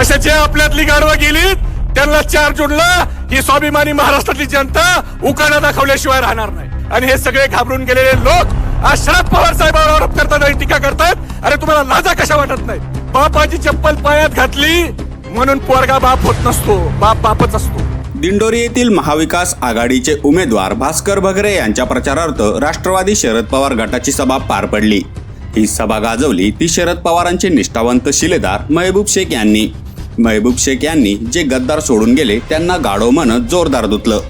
तसे जे आपल्यातली गाडवं गेली त्यांना चार जूनला ही स्वाभिमानी महाराष्ट्रातली जनता उकाणा दाखवल्याशिवाय राहणार नाही. आणि हे सगळे घाबरून गेलेले लोक आज शरद पवार साहेबांवर आरोप करतात आणि टीका करतात. अरे तुम्हाला लाजा कशा वाटत नाही? बापाची चप्पल पायात घातली म्हणून पोरगा बाप होत नसतो बाप बापच असतो. दिंडोरी येथील महाविकास आघाडीचे उमेदवार भास्कर भगरे यांच्या प्रचारार्थ राष्ट्रवादी शरद पवार गटाची सभा पार पडली. ही सभा गाजवली ती शरद पवारांचे निष्ठावंत शिलेदार महबूब शेख यांनी. महबूब शेख यांनी जे गद्दार सोडून गेले त्यांना गाढव म्हणत जोरदार धुतलं.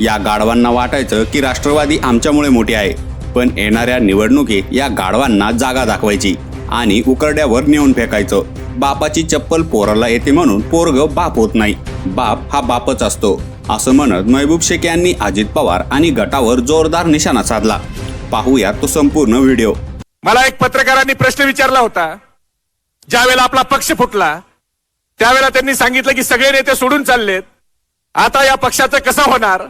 या गाढवांना वाटायचं की राष्ट्रवादी आमच्यामुळे मोठी आहे पण येणाऱ्या निवडणुकीत या गाढवांना जागा दाखवायची आणि उकरड्यावर नेऊन फेकायचं. बापाची चप्पल पोराला येते म्हणून पोरग बाप होत नाही. बाप हा बापच असतो असं म्हणत महबूब शेख यांनी अजित पवार आणि गटावर जोरदार निशाणा साधला. पाहूया तो संपूर्ण व्हिडिओ. मला एक पत्रकारांनी प्रश्न विचारला होता. ज्यावेळेला आपला पक्ष फुटला त्यावेळेला त्यांनी सांगितलं की सगळे नेते सोडून चाललेत. आता या पक्षाचं कसं होणार?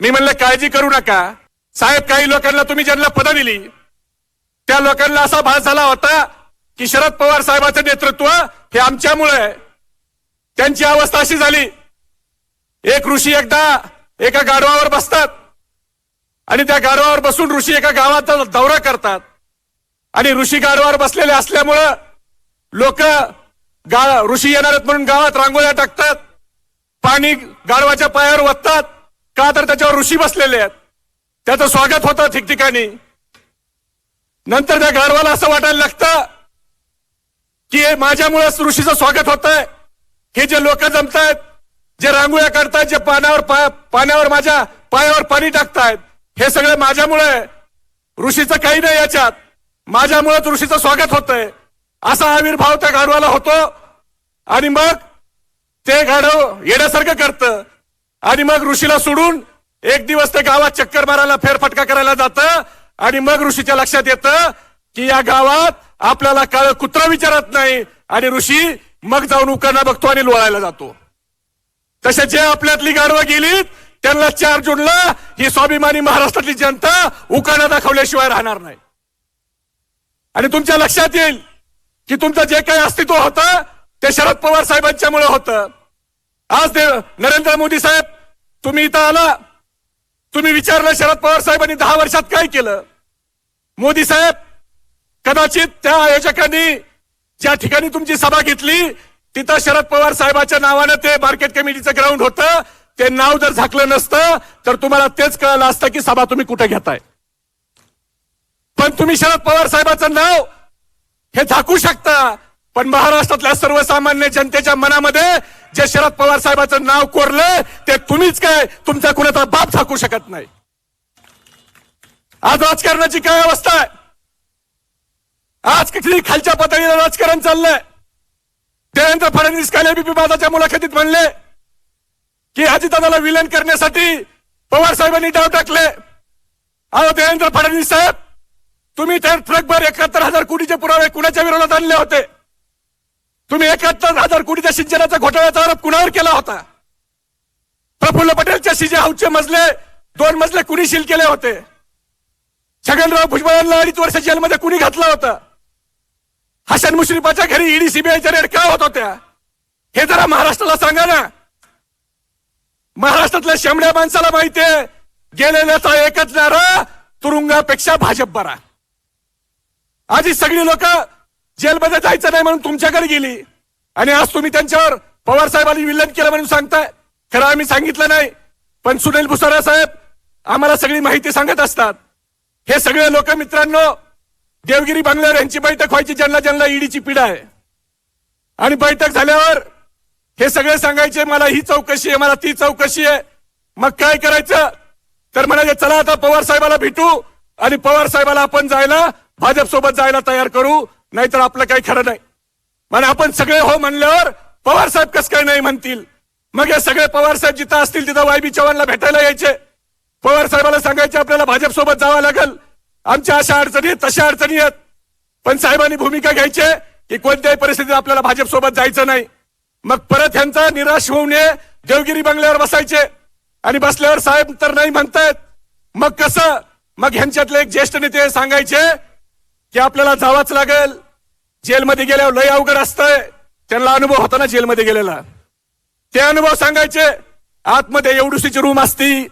मी म्हणलं काळजी करू नका. साहेब काही लोकांना तुम्ही ज्यांना पदं दिली त्या लोकांना असा भास झाला होता की शरद पवार साहेबांचं नेतृत्व हे आमच्यामुळे आहे. त्यांची अवस्था अशी झाली. एक ऋषी एकदा एका गाढवावर बसतात आणि त्या गाढवावर बसून ऋषी एका गावाचा दौरा करतात. आणि ऋषी गाढवावर बसलेले असल्यामुळं लोक गा ऋषी येणार आहेत म्हणून गावात रांगोळ्या टाकतात. पाणी गाढवाच्या पायावर वततात. का तर त्याच्यावर ऋषी बसलेले आहेत. त्याचं स्वागत होतं ठिकठिकाणी. नंतर त्या गाढवाला असं वाटायला लागतं की माझ्यामुळेच ऋषीचं स्वागत होत आहे हे जे लोक जमतायत जे रांगोळ्या काढतायत जे पाण्यावर पा- पाण्यावर माझ्या पायावर पाणी टाकतायत हे सगळं माझ्यामुळे ऋषीचं काही नाही याच्यात. माझ्यामुळेच ऋषीचं स्वागत होतंय. असा आविर्भाव त्या गाढवाला होतो. आणि मग ते गाढव येण्यासारखं करतं. आणि मग ऋषीला सोडून एक दिवस ते गावात चक्कर मारायला फेरफटका करायला जातं. आणि मग ऋषीच्या लक्षात येतं की या गावात आपल्याला काळ कुत्रा विचारत नाही. आणि ऋषी मग जाऊन उकांना बघतो आणि लोळायला जातो. तसे जे आपल्यातली गाढवं गेलीत त्यांना चार जूनला ही स्वाभिमानी महाराष्ट्रातली जनता उकाणा दाखवल्याशिवाय राहणार नाही. आणि तुमच्या लक्षात येईल की तुमचं जे काही अस्तित्व होतं ते शरद पवार साहेबांच्यामुळे होतं. आज ते नरेंद्र मोदी साहेब तुम्ही इथं आला. तुम्ही विचारलं शरद पवार साहेबांनी दहा वर्षात काय केलं? मोदी साहेब कदाचित त्या आयोजकांनी ज्या ठिकाणी तुमची सभा घेतली तिथं शरद पवार साहेबाच्या नावानं ते मार्केट कमिटीचं ग्राउंड होतं. ते नाव जर झाकलं नसतं तर तुम्हाला तेच कळलं असतं की सभा तुम्ही कुठे घेताय. पण तुम्ही शरद पवार साहेबाचं नाव हे झाकू शकता. पण महाराष्ट्रातल्या सर्वसामान्य जनतेच्या मनामध्ये जे शरद पवार साहेबाचं नाव कोरलं ते तुम्हीच काय तुमचा कुणाचा बाप झाकू शकत नाही. आज राजकारणाची काय अवस्था आहे? आज किती खालच्या पातळीला राजकारण चाललंय? देवेंद्र फडणवीस काल एबीपी बाजाच्या मुलाखतीत म्हणले की अजितदादाला विलन करण्यासाठी पवार साहेबांनी डाव टाकले. अहो देवेंद्र फडणवीस साहेब तुम्ही त्या ट्रकभर एकाहत्तर हजार कोटीचे पुरावे कुणाच्या विरोधात आणले होते? तुम्ही एकाहत्तर हजार कोटीच्या सिंचनाचा घोटाळ्याचा आरोप कुणावर केला होता? प्रफुल्ल पटेलच्या सीजे हाऊसचे मजले दोन मजले कुणी सील केले होते? छगनराव भुजबळांना अडीच वर्ष जेलमध्ये कुणी घातलं होतं? हसन मुश्रीफाच्या घरी ईडी सीबीआयच्या रेड का होत होत्या? हे जरा महाराष्ट्राला सांगा ना. महाराष्ट्रातल्या शेमड्या माणसाला माहितीये गेलेल्याचा एकच नारा तुरुंगापेक्षा भाजप बरा आज ही सगळी लोक जेलमध्ये जायचं नाही म्हणून तुमच्याकडे गेली. आणि आज तुम्ही त्यांच्यावर पवार साहेबांनी विलन केलं म्हणून सांगताय. खरं आम्ही सांगितलं नाही. पण सुनील भुसारा साहेब आम्हाला सगळी माहिती सांगत असतात. हे सगळे लोक मित्रांनो देवगिरी बंगल्यावर यांची बैठक व्हायची ज्यांना ज्यांना ईडीची पीडा आहे. आणि बैठक झाल्यावर हे सगळे सांगायचे मला ही चौकशी आहे मला ती चौकशी आहे. मग काय करायचं? तर म्हणाले चला आता पवार साहेबाला भेटू आणि पवार साहेबाला आपण जायला भाजप सोबत जायला तयार करू नाहीतर आपलं काही खरं नाही. म्हणे आपण सगळे हो म्हणल्यावर पवार साहेब कस काय नाही म्हणतील? मग हे सगळे पवार साहेब जिथं असतील तिथं वायबी चव्हाणला भेटायला यायचे. पवार साहेबाला सांगायचे आपल्याला भाजप सोबत जावं लागेल. आमच्या अशा अडचणी आहेत तशा अडचणी आहेत. पण साहेबांनी भूमिका घ्यायची की कोणत्याही परिस्थितीत आपल्याला भाजप सोबत जायचं नाही. मग परत ह्यांचा निराश होऊ नये देवगिरी बंगल्यावर बसायचे. आणि बसल्यावर साहेब तर नाही म्हणतायत. मग कसं? मग ह्यांच्यातले एक ज्येष्ठ नेते सांगायचे की आपल्याला जावंच लागेल जेलमध्ये गेल्यावर लय अवघड असतंय. त्यांना अनुभव होता ना जेलमध्ये गेलेला. ते अनुभव सांगायचे आतमध्ये एवढीशीची रूम असती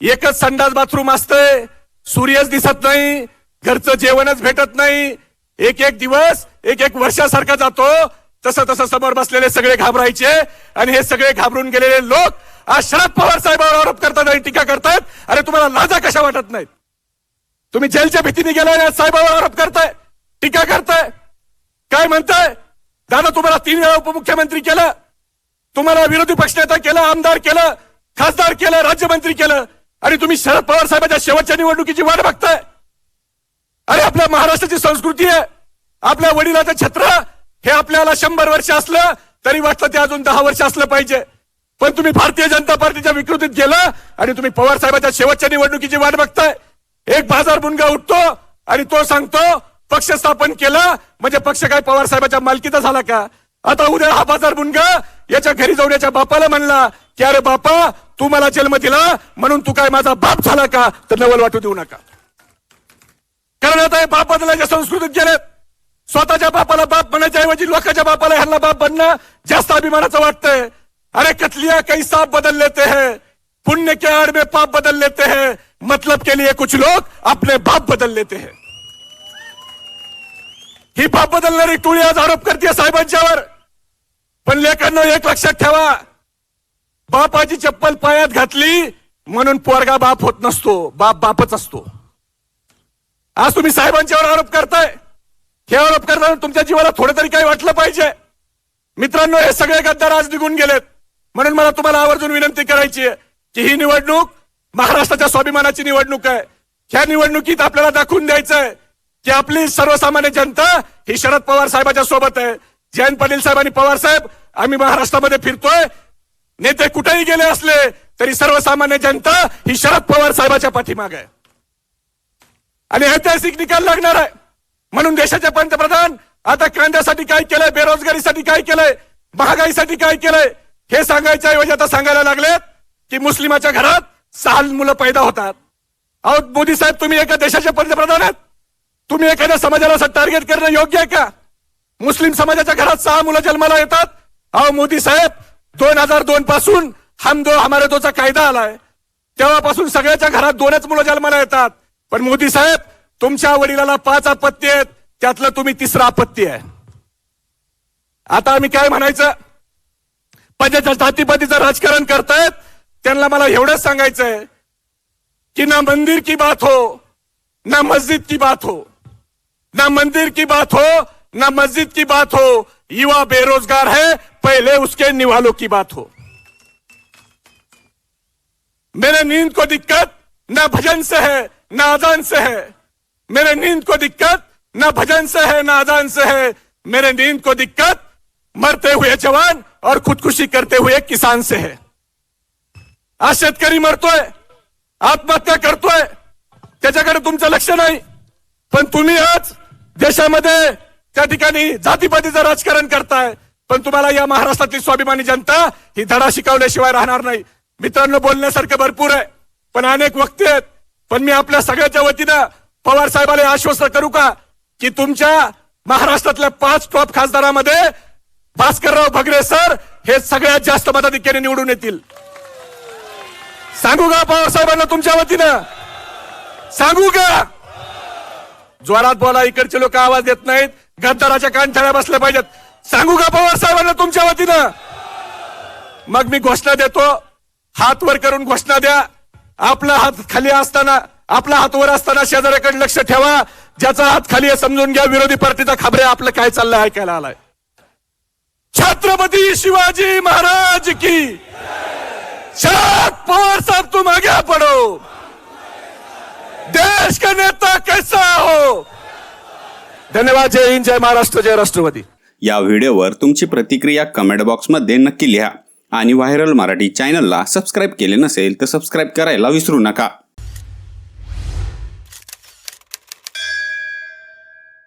एकच संडास बाथरूम असतंय सूर्यच दिसत नाही घरचं जेवणच भेटत नाही. एक एक दिवस एक एक वर्षासारखा जातो तसं तसं समोर बसलेले सगळे घाबरायचे आणि हे सगळे घाबरून गेलेले लोक आज शरद पवार साहेबांवर आरोप करतात आणि टीका करतात. अरे तुम्हाला लाजा कशा वाटत नाहीत? तुम्ही जेलच्या भीतीने गेलाय आणि आरोप करताय टीका करताय. काय म्हणताय? दादा तुम्हाला तीन वेळा उपमुख्यमंत्री केलं. तुम्हाला विरोधी पक्षनेता केलं आमदार केलं खासदार केलं राज्यमंत्री केलं. आणि तुम्ही शरद पवार साहेबांच्या शेवटच्या निवडणुकीची वाट बघताय. अरे आपल्या महाराष्ट्राची संस्कृती आहे. आपल्या वडिलाचं छत्र हे आपल्याला शंभर वर्ष असलं तरी वाटतं ते अजून दहा वर्ष असलं पाहिजे. पण तुम्ही भारतीय जनता पार्टीच्या विकृतीत गेलं आणि तुम्ही पवार साहेबांच्या शेवटच्या निवडणुकीची वाट बघताय. एक बाजार मुनगा उठतो आणि तो सांगतो पक्ष स्थापन केला म्हणजे पक्ष काय पवार साहेबाच्या मालकीचा झाला का? आता उद्या हा बाजार मुनगा याच्या घरी जाऊन याच्या बापाला म्हणला की अरे बापा तू मला जन्म दिला म्हणून तू काय माझा बाप झाला का? तर नवल वाटू देऊ नका. कारण आता हे बाप बदलायच्या संस्कृतीत गेलेत स्वतःच्या बापाला बाप म्हणायच्या ऐवजी लोकांच्या बापाला ह्यांना बाप बनणं जास्त अभिमानाचं वाटतंय. अरे कतलिया कैसा बदल लेते हैं. पुण्य के आड़ में पाप बदल लेते हैं। मतलब के लिए कुछ लोग अपने बाप बदल लेते हैं। ही बाप बदलणारी टोळी आज आरोप करते साहेबांच्यावर पण लेखांना एक लक्षात ठेवा बापाची चप्पल पायात घातली म्हणून पोरगा बाप होत नसतो बाप बापच असतो। आज तुम्ही साहेबांच्यावर आरोप करताय। हे आरोप करताना तुमच्या जीवाला थोडं तरी काही वाटलं पाहिजे। मित्रांनो हे सगळे गद्दार आज निघून गेलेत। म्हणून मला तुम्हाला आवर्जून विनंती करायची आहे। की ही निवडणूक महाराष्ट्राच्या स्वाभिमानाची निवडणूक आहे. ह्या निवडणुकीत आपल्याला दाखवून द्यायचं आहे की आपली सर्वसामान्य जनता ही शरद पवार साहेबाच्या सोबत आहे. जयंत पाटील साहेब आणि पवार साहेब आम्ही महाराष्ट्रामध्ये फिरतोय. नेते कुठेही गेले असले तरी सर्वसामान्य जनता ही शरद पवार साहेबाच्या पाठीमागे आहे. आणि ऐतिहासिक निकाल लागणार आहे. म्हणून देशाचे पंतप्रधान आता कांद्यासाठी काय केलंय बेरोजगारीसाठी काय केलंय महागाईसाठी काय केलंय हे सांगायच्या ऐवजी आता सांगायला लागलेत. की मुस्लिमाच्या घरात सहा मुलं पैदा होतात. अहो मोदी साहेब तुम्ही एका देशाचे पंतप्रधान आहात. तुम्ही एखाद्या समाजाला असं टार्गेट करणं योग्य आहे का? मुस्लिम समाजाच्या घरात सहा मुलं जन्माला येतात. अहो मोदी साहेब दोन हजार दोन पासून हम दो हमारे दोचा कायदा आलाय. तेव्हापासून सगळ्याच्या घरात दोनच मुलं जन्माला येतात. पण मोदी साहेब तुमच्या वडिलाला पाच अपत्य आहेत. त्यातलं तुम्ही तिसरा अपत्य आहे. आता आम्ही काय म्हणायचं? पंजाच्या जातीपातीचं राजकारण करतायत. त्यांना मला एवढंच सांगायचंय कि ना मंदिर की बात हो, ना मस्जिद की बात हो. ना मंदिर की बात हो, ना मस्जिद की बात हो. युवा बेरोजगार है, पहले उसके निवालों की बात हो. मेरे नींद को दिक्कत ना भजन से है, ना अजान से है. मेरे नींद को दिक्कत ना भजन से है, ना अजान से है. मेरे नींद को दिक्कत मरते हुए जवान और खुदकुशी करते हुए किसान से है. आज शेतकरी मरतोय आत्महत्या करतोय त्याच्याकडे तुमचं लक्ष नाही. पण तुम्ही आज देशामध्ये त्या ठिकाणी जातीपातीचं राजकारण करताय. पण तुम्हाला या महाराष्ट्रातली स्वाभिमानी जनता ही धडा शिकवल्याशिवाय राहणार नाही. मित्रांनो बोलण्यासारखं भरपूर आहे पण अनेक वक्ते आहेत. पण मी आपल्या सगळ्याच्या वतीनं पवार साहेबाला आश्वस्त करू का की तुमच्या महाराष्ट्रातल्या पाच टॉप खासदारामध्ये भास्करराव भगरे सर हे सगळ्यात जास्त मताधिक्याने निवडून येतील. सांगू का पवार साहेबांना तुमच्या वतीनं? सांगू का? जोरात बोला इकडचे लोक आवाज देत नाहीत. गद्दाराच्या कानठाळ्या बसल्या पाहिजेत. सांगू का पवारसाहेबांना तुमच्या वतीनं? मग मी घोषणा देतो. हात वर करून घोषणा द्या. आपला हात खाली असताना आपला हात वर असताना शेजाऱ्याकडे लक्ष ठेवा. ज्याचा हात खाली आहे समजून घ्या. विरोधी पार्टीचा खबरे आपलं काय चाललंय ऐकायला आलाय. छत्रपती शिवाजी महाराज की शरद पवार साहब तुम आगे पढ़ो देश का नेता कैसा हो? धन्यवाद जय हिंद जय महाराष्ट्र जय राष्ट्रवादी. या व्हिडिओवर तुमची प्रतिक्रिया कमेंट बॉक्समध्ये नक्की लिहा. आणि व्हायरल मराठी चॅनलला सबस्क्राईब केले नसेल तर सबस्क्राईब करायला विसरू नका.